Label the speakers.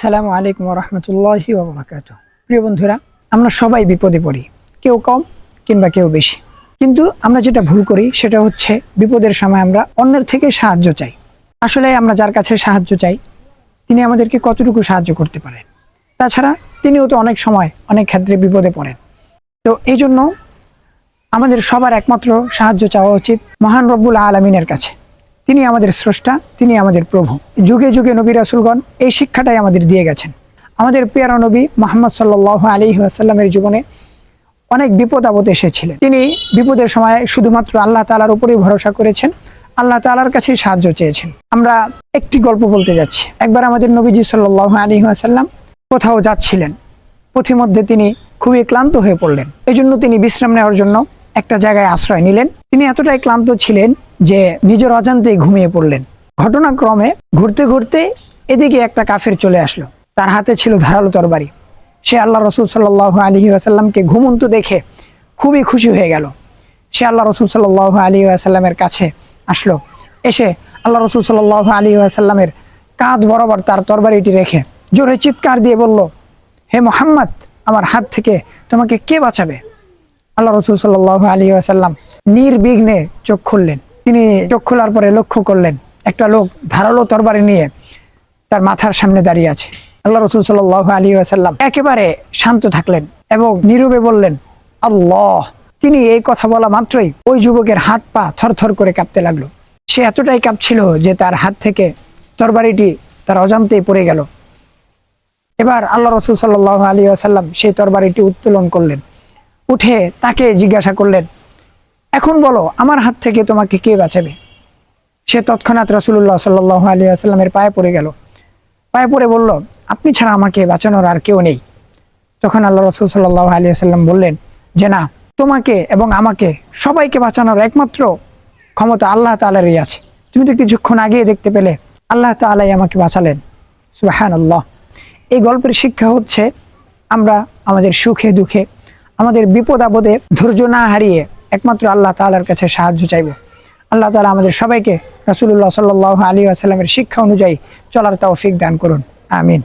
Speaker 1: আসসালামু আলাইকুম রহমতুল্লাহি ওবরাকাত প্রিয় বন্ধুরা, আমরা সবাই বিপদে পড়ি, কেউ কম কিংবা কেউ বেশি। কিন্তু আমরা যেটা ভুল করি, সেটা হচ্ছে বিপদের সময় আমরা অন্যের থেকে সাহায্য চাই। আসলে আমরা যার কাছে সাহায্য চাই, তিনি আমাদেরকে কতটুকু সাহায্য করতে পারেন। তাছাড়া তিনিও তো অনেক সময়, অনেক ক্ষেত্রে বিপদে পড়েন। তো এই জন্য আমাদের সবার একমাত্র সাহায্য চাওয়া উচিত মহান রব্বুল আলমিনের কাছে। তিনি আমাদের স্রষ্টা, তিনি আমাদের প্রভু। যুগে যুগে নবী রাসুলগণ এই শিক্ষাটাই আমাদের দিয়ে গেছেন। আমাদের পেয়ারা নবী মোহাম্মদ সাল্লাহ আলী আসাল্লামের জীবনে অনেক বিপদ আপদ এসেছিলেন। তিনি বিপদের সময় শুধুমাত্র আল্লাহ তালার উপরেই ভরসা করেছেন, আল্লাহ তালার কাছেই সাহায্য চেয়েছেন। আমরা একটি গল্প বলতে যাচ্ছি। একবার আমাদের নবীজি সাল্লাহ আলী আসাল্লাম কোথাও যাচ্ছিলেন, পথিমধ্যে তিনি খুবই ক্লান্ত হয়ে পড়লেন। এই জন্য তিনি বিশ্রাম নেওয়ার জন্য একটা জায়গায় আশ্রয় নিলেন। তিনি এতটাই ক্লান্ত ছিলেন যে নিজের অজান্তেই ঘুমিয়ে পড়লেন। ঘটনাক্রমে ঘুরতে ঘুরতে এদিকে একটা কাফের চলে আসলো। তার হাতে ছিল ধারালো তরবারি। সে আল্লাহ রসুল সাল্লাহ আলী আসাল্লামকে ঘুমন্ত দেখে খুবই খুশি হয়ে গেল। সে আল্লাহ রসুল সাল্লাহ আলী আসাল্লামের কাছে আসলো। এসে আল্লাহ রসুল সাল্লাহ আলী আসাল্লামের কাঁধ বরাবর তার তরবারিটি রেখে জোরে চিৎকার দিয়ে বলল, হে মোহাম্মদ, আমার হাত থেকে তোমাকে কে বাঁচাবে? আল্লাহ রসুল সাল্লাহ আলী আসাল্লাম নির্বিঘ্নে চোখ খুললেন। তিনি চোখ খোলার পরে লক্ষ্য করলেন, একটা লোক ধারালো তরবারি নিয়ে তার মাথার সামনে দাঁড়িয়ে আছে। আল্লাহ রসুল সাল্লাহ আলী আসাল্লাম একেবারে শান্ত থাকলেন এবং নীরবে বললেন, আল্লাহ! তিনি এই কথা বলা মাত্রই ওই যুবকের হাত পা থরথর করে কাঁপতে লাগল। সে এতটাই কাঁপছিল যে তার হাত থেকে তরবারিটি তার অজান্তেই পড়ে গেল। এবার আল্লাহ রসুল সাল্লাহ আলী আসাল্লাম সেই তরবারিটি উত্তোলন করলেন। উঠে তাকে জিজ্ঞাসা করলেন এখন বলো, আমার হাত থেকে তোমাকে কে বাঁচাবে? সে তৎক্ষণাৎ রসুল্লাহ সাল্লাহ আলী আসাল্লামের পায়ে পড়ে গেল। পায়ে পড়ে বলল, আপনি ছাড়া আমাকে বাঁচানোর আর কেউ নেই। তখন আল্লাহ রসুল সাল্লাহ আলী আসাল্লাম বললেন, যে না, তোমাকে এবং আমাকে সবাইকে বাঁচানোর একমাত্র ক্ষমতা আল্লাহ তালারই আছে। তুমি তো কিছুক্ষণ আগে দেখতে পেলে, আল্লাহ তালাই আমাকে বাঁচালেন। সুবাহান আল্লাহ এই গল্পের শিক্ষা হচ্ছে, আমরা আমাদের সুখে দুঃখে, আমাদের বিপদ আপদে ধৈর্য না হারিয়ে একমাত্র আল্লাহ তালার কাছে সাহায্য চাইব। আল্লাহ তালা আমাদের সবাইকে রাসুল্লাহ সাল্লাহ আলী আসাল্লামের শিক্ষা অনুযায়ী চলার তৌফিক দান করুন। আমিন।